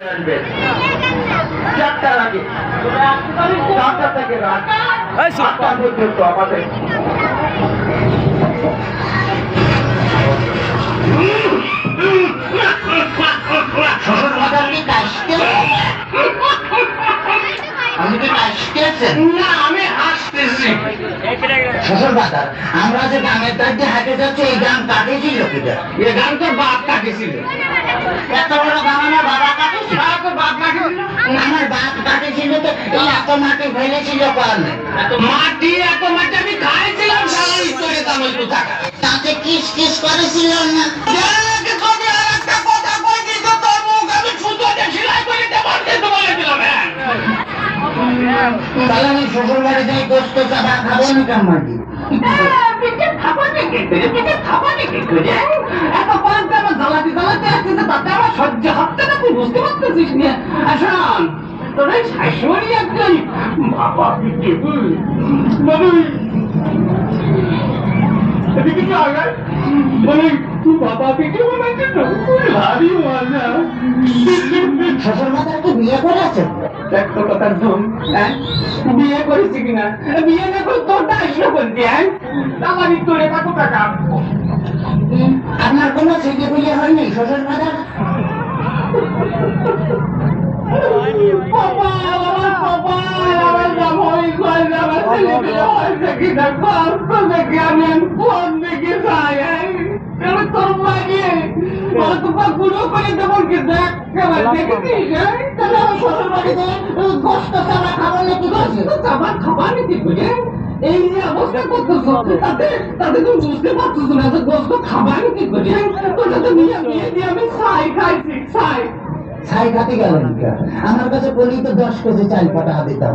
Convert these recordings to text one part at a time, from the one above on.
আসবেন চারটার আগে চারটা থেকে রাত এই চুপ আটটা পর্যন্ত আমাদের শ্বশুর মশাই কি কাশতে আমি কি কাশতেছেন না আমি হাসতেছি শ্বশুর বাজার। আমরা যে গ্রামের তার হাঁটে যাচ্ছি এই গ্রাম কাটেছিল কিটা? এই গান তো বাপ কাটেছিল এত বড় গ্রাম আমার বাবা কাটেছিল বাপ কাটেছিল আমার বাপ কাটেছিল তো? এই এত মাটি ফেলেছিল কারণে মাটি এত মাটি আমি খাইছিলাম সারা ইস্তরে তামিল টাকা। তাতে কিস কিস করেছিলাম না? তাহলে আমি শ্বশুর বাড়ি যাই গোস্ত চাপা খাব না কেমন খাব নাকি খাব নাকি এত আমার জ্বালাতে জ্বালাতে আসতেছে তাতে আমার সহ্য হচ্ছে না তুই বুঝতে পারতেছিস না আসুন? তোর এই শাশুড়ি একজন বাবা পিঠে এদিকে তো আগায় বলে তুই বাবা পিঠে বানাচ্ছে তো ভারী মজা শ্বশুর বাজারকে বিয়ে করেছে একটা কথার হ্যাঁ বিয়ে করেছি কিনা? বিয়ে না করে তোরটা আসলো হ্যাঁ? আমারই তোরে কত টাকা আপনার কোনো ছেলে বিয়ে হয়নি শ্বশুর বাজার? আমি ফোন দেখে যাই তোর মাগে অতপা গুলো করে দেবো কি? দেখ কেমন দেখেছিস? তাহলে আমার শ্বশুর বাড়িতে গোস্ত চাপা খাব নাকি? বলছে তো খাবার খাবার নাকি বুঝে এই যে অবস্থা করতেছো তুমি বুঝতে পারছ না যে গোস্ত খাবার কি বুঝে তোকে তো নিয়ে নিয়ে দিয়ে আমি ছাই খাইছি ছাই। ছাই খাতে গেলেন আমার কাছে বলি তো দশ কেজি চাল পাঠা দিতাম।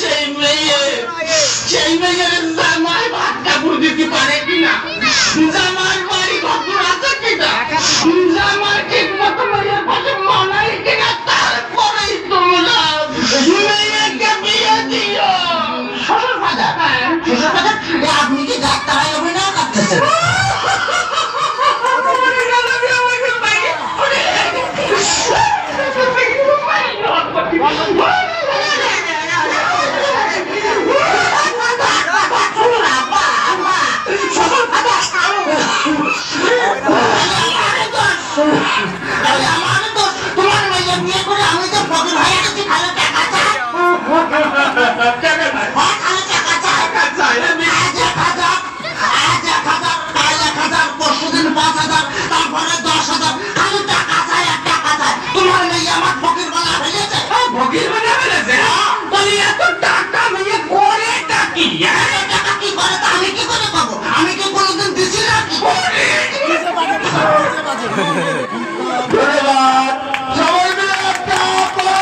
সেই মেয়ে সেই মেয়ের জামাই ভাত কাপড় দিতে পারে কিনা